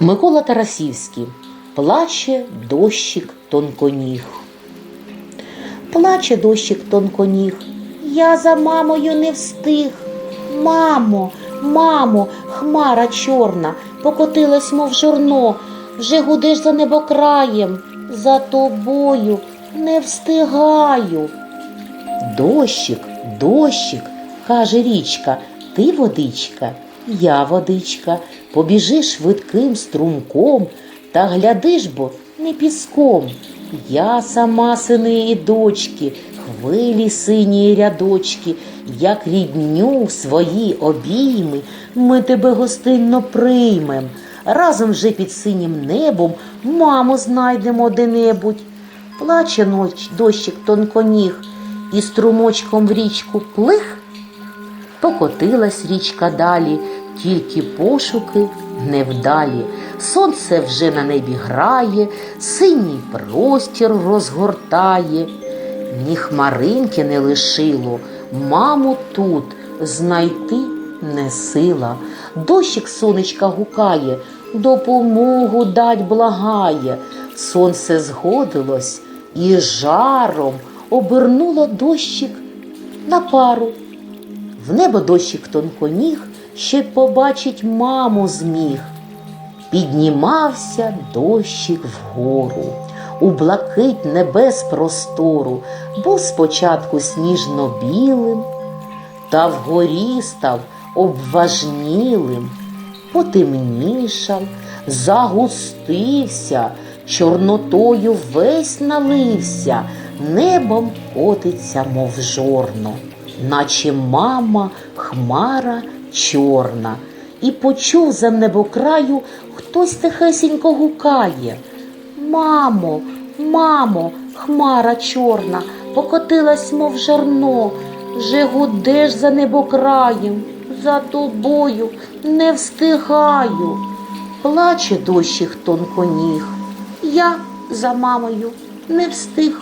Микола Тарасівський плаче дощик тонконіг. Плаче дощик тонконіг. Я за мамою не встиг. Мамо, мамо, хмара чорна, покотилась, мов жорно, вже гудеш за небокраєм, за тобою не встигаю. Дощик, дощик, каже річка, ти водичка, я водичка, побіжи швидким струмком, та глядиш бо не піском. Я сама сини і дочки, хвилі сині рядочки, як рідню свої обійми, ми тебе гостинно приймем. Разом вже під синім небом маму знайдемо де-небудь. Плаче ноч дощик тонконіг, і струмочком в річку плих. Покотилась річка далі, тільки пошуки невдалі. Сонце вже на небі грає, синій простір розгортає. Ні хмаринки не лишило, маму тут знайти не сила. Дощик сонечка гукає, допомогу дать благає. Сонце згодилось і жаром обернуло дощик на пару. В небо дощик тонконіг, ще побачить маму зміг. Піднімався дощик вгору, у блакить небес простору, був спочатку сніжно-білим, та вгорі став обважнілим, потемнішав, загустився, чорнотою весь налився, небом котиться, мов жорно, наче мама хмара чорна. І почув за небокраю хтось тихесенько гукає. Мамо, мамо, хмара чорна, покотилась, мов жарно, вже гудеш за небокраєм, за тобою не встигаю. Плаче дощик тонконіг, я за мамою не встиг.